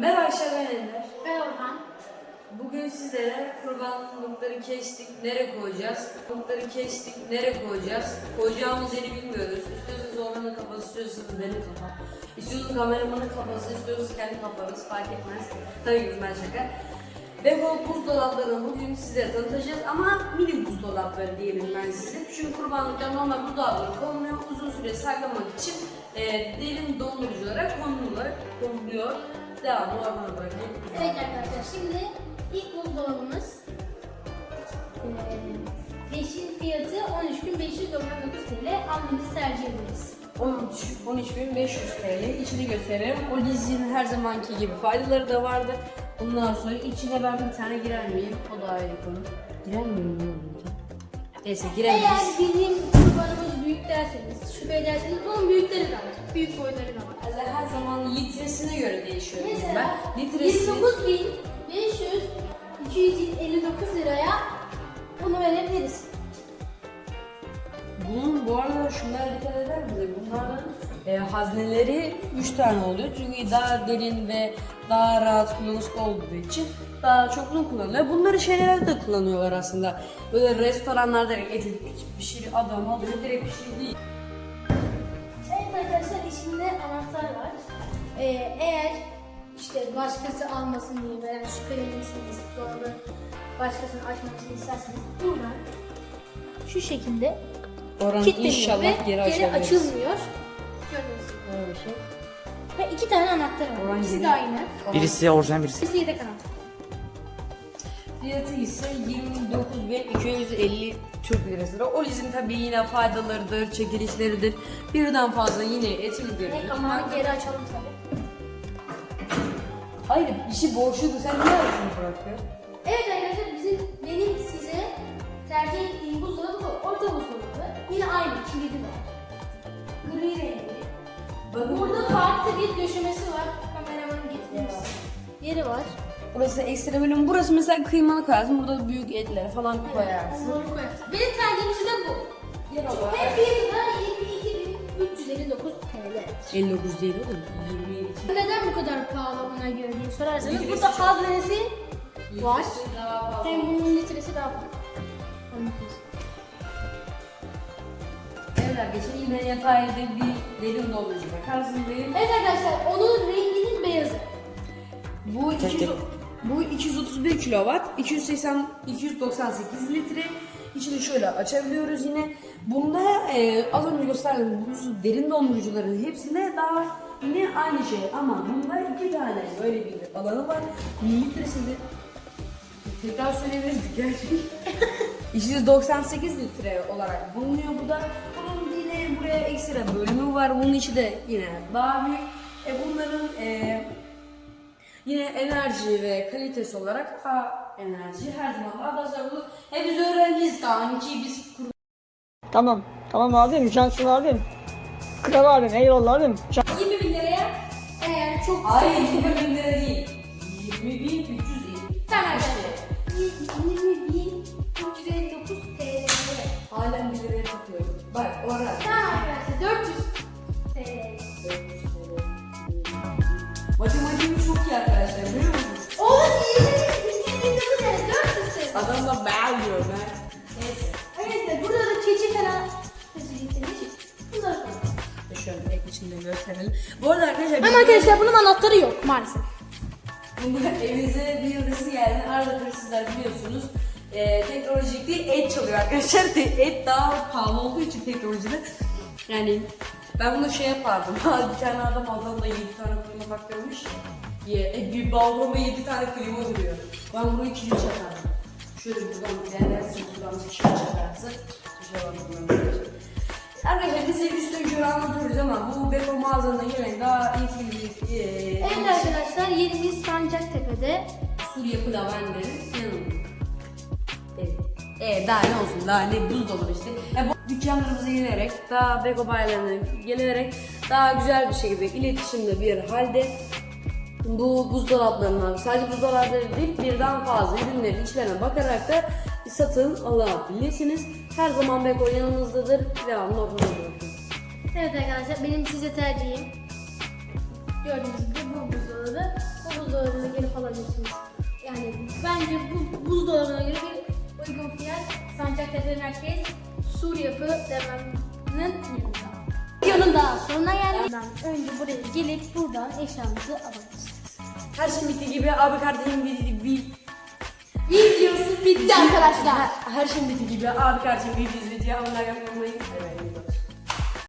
Merhaba Ayşe ben Ender. Ben Orhan. Bugün sizlere kurbanlıkları kestik, nereye koyacağız? Kurbanlıkları kestik, nereye koyacağız? Koyacağımız yeri bilmiyoruz. İstiyorsanız Orhan'ın kafası, istiyorsanız benim kafam. İstiyorsanız kameramanın kafası, istiyorsanız kendi kafamız fark etmez. Tabii ki ben şaka. Ve bu buzdolaplarını bugün size tanıtacağız ama mini buzdolapları diyelim ben size. Çünkü kurbanlıklar normal buzdolapları konuluyor. Uzun süre saklamak için e, derin donduruculara konuluyor. konuluyor. Devamlı Orhan'a bırakayım. Evet arkadaşlar şimdi ilk buzdolabımız peşin fiyatı 13.599 TL almanızı tercih ederiz. 13 13.500 TL içini gösterelim. O dizinin her zamanki gibi faydaları da vardı. Bundan sonra içine ben bir tane girer miyim? O da ayrı konu. Girer miyim? Olur? Neyse Eğer giremeyiz. bizim kurbanımız büyük derseniz, şüphe ederseniz bunun büyükleri de var. Büyük boyları da var. Yani Her zaman litresine göre değişiyor Mesela ben. Litresi 29.500 259 liraya bunu verebiliriz. bunun bu arada şunlara dikkat eder misiniz? Bunların e, hazneleri 3 tane oluyor. Çünkü daha derin ve daha rahat kullanışlı olduğu için daha çoklu kullanılıyor. Bunları şeylerde de kullanıyorlar aslında. Böyle restoranlarda eti pişir adam alıyor direkt pişiriyor. Evet arkadaşlar içinde anahtar var. Ee, eğer işte başkası almasın diye veya şüphelenirseniz dolabı başkasının açmasını isterseniz buradan şu şekilde Oran kilitleniyor ve inşallah geri geri açılmıyor. Gördüğünüz gibi. Öyle bir şey. Ve iki tane anahtar var. Oran İkisi geri- de aynı. Birisi orijinal birisi. İkisi yedek anahtar. Fiyatı ise 29.250 Türk lirası. O lizin tabii yine faydalarıdır, çekilişleridir. Birden fazla yine etim Tek görüyoruz. ama geri açalım tabii. Hayır işi boşluğu sen niye arasını bırakıyorsun? Evet arkadaşlar bizim benim size tercih ettiğim buzdolabı bu. Orta buzdolabı. Yine aynı kilidi var. Gri renkli. Bakın Burada farklı bir döşemesi var. Kameramanın getirmiş. Yeri var. Burası ekstra bölüm. Burası mesela kıymalı koyarsın. Burada büyük etleri falan koyarsın. Onları koyarsın. Benim tercihim size bu. Yer olarak. Hem fiyatı da 22.359 TL. 59 değil oğlum. 20 için. Neden bu kadar pahalı ona göre diye sorarsanız burada haznesi var. Hem bunun litresi daha fazla. Evet arkadaşlar yine yatayda bir derin doldurucu karşısındayım. Evet arkadaşlar onun renginin beyazı. Bu 200, bu 231 kilowatt, 280 298 litre. İçini şöyle açabiliyoruz yine. Bunda e, az önce gösterdiğim bu derin dondurucuların hepsinde daha yine aynı şey ama bunda iki tane böyle bir alanı var. Litresinde tekrar söyleyebiliriz gerçekten. 298 litre olarak bulunuyor bu da. Bunun yine buraya ekstra bölümü var. Bunun içi de yine daha büyük. E bunların e, Yine enerji ve kalitesi olarak A enerji her zaman zararlı. Hem biz öğrenciyiz daha ki biz kur- Tamam. Tamam abim. Cansın abim. Kral abim. Eyvallah abim. Can- 20 bin liraya eğer çok Hayır 20 bin lira değil. 20 bin 300 değil. Tamam arkadaşlar. İçinde gösterelim. Bu arada arkadaşlar Ama arkadaşlar bunun anahtarı yok maalesef. Evinize bir hırsız geldi. Arada hırsızlar biliyorsunuz. E, teknolojik değil et çalıyor arkadaşlar. Et daha pahalı olduğu için teknolojide. Yani ben bunu şey yapardım. bir tane adam adamda 7 tane klima baktırmış. Ya, e, bir balkona 7 tane klima duruyor. Ben burayı kilit çakardım. Şöyle buradan giderlersin, buradan bir şey çakarsın. Bir şey var. Arkadaşlar biz üstü ucunu anlatıyoruz ama bu Beko mağazanın yine daha etkili bir e, Evet arkadaşlar yerimiz Sancaktepe'de. Sur yapı lavenderin yanında. Evet. Evet daha ne olsun daha ne buzdolabı işte. Ya bu dükkanlarımıza gelerek daha Beko bayilerine gelerek daha güzel bir şekilde iletişimde bir halde bu buzdolaplarına sadece buzdolapları değil birden fazla ürünlerin içlerine bakarak da satın alabilirsiniz. Her zaman Beko yanınızdadır. Devamlı bırakın. Evet arkadaşlar benim size tercihim. Gördüğünüz gibi bu buzdolabı. Bu buzdolabı bence bu buzdolabına göre bir uygun fiyat Sancaktepe Merkez Sur Yapı dememinin yanında. Videonun daha sonuna geldik. Önce buraya gelip buradan eşyanızı alabilirsiniz. Her şey bitti gibi abi kardeşim bir, bir Videosu bitti arkadaşlar. her şey bitti gibi abi kardeşim bir video izleyeceğim. Onlar yapmayı. Evet.